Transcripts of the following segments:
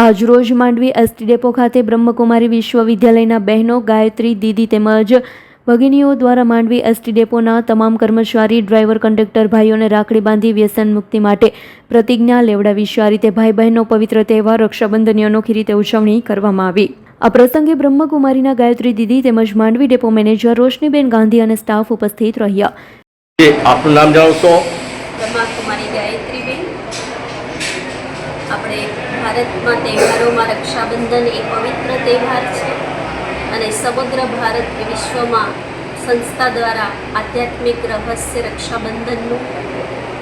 આજરોજ Mandvi ST depot ખાતે બ્રહ્મકુમારી વિશ્વવિદ્યાલયના બહેનો ગાયત્રી દીદી તેમજ ભગીનીઓ દ્વારા માંડવી એસટી ડેપોના તમામ કર્મચારી ડ્રાઈવર કંડક્ટર ભાઈઓને રાખડી બાંધી વ્યસન મુક્તિ માટે પ્રતિજ્ઞા લેવડાવી. છે આ રીતે ભાઈ બહેનનો પવિત્ર તહેવાર રક્ષાબંધનની અનોખી રીતે ઉજવણી કરવામાં આવી? આ પ્રસંગે બ્રહ્મકુમારીના ગાયત્રી દીદી તેમજ માંડવી ડેપો મેનેજર રોશનીબેન ગાંધી અને સ્ટાફ ઉપસ્થિત રહ્યા. આપનું નામ જણાવશો બ્રહ્માકુમારી ગાયત્રીબેન. આપણે ભારતમાં તહેવારોમાં રક્ષાબંધન એ પવિત્ર તહેવાર છે અને સમગ્ર ભારત વિશ્વમાં સંસ્થા દ્વારા આધ્યાત્મિક રહસ્ય રક્ષાબંધનનું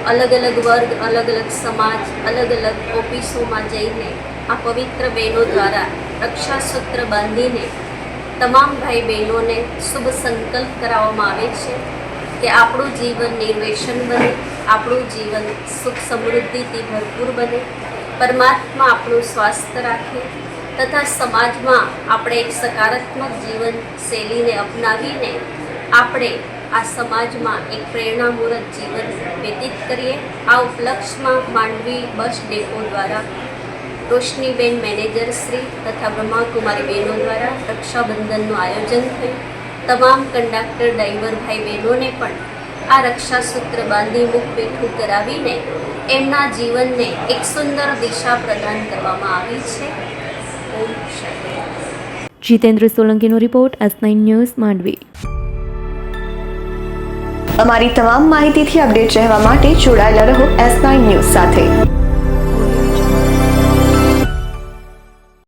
અલગ અલગ વર્ગ, અલગ અલગ સમાજ, અલગ અલગ ઓફિસોમાં જઈને આ પવિત્ર બહેનો દ્વારા રક્ષાસૂત્ર બાંધીને તમામ ભાઈ બહેનોને શુભ સંકલ્પ કરાવવામાં આવે છે. કે આપણું જીવન નિર્વેશન બને, આપણું જીવન સુખ સમૃદ્ધિથી ભરપૂર બને, પરમાત્મા આપણું સ્વાસ્થ્ય રાખે તથા સમાજમાં આપણે એક સકારાત્મક જીવન શૈલીને અપનાવીને આપણે આ સમાજમાં એક પ્રેરણામૂર્ત જીવન વ્યતીત કરીએ. આ ઉપલક્ષમાં માંડવી બસ ડેપો દ્વારા રોશનીબેન મેનેજર શ્રી તથા બ્રહ્માકુમારી બહેનો દ્વારા રક્ષાબંધનનું આયોજન થયું. તમામ કંડક્ટર ડ્રાઈવર ભાઈ બહેનોને પણ આ રક્ષાસૂત્ર બાંધી મુખ બેઠું કરાવીને એમના જીવનને એક સુંદર દિશા પ્રદાન કરવામાં આવી છે. Om Jitendra સોલંકીનો report S nine news Mandvi. અમારી તમામ માહિતીથી અપડેટ રહેવા માટે જોડાયેલા રહો એસ નાઇન ન્યૂઝ સાથે.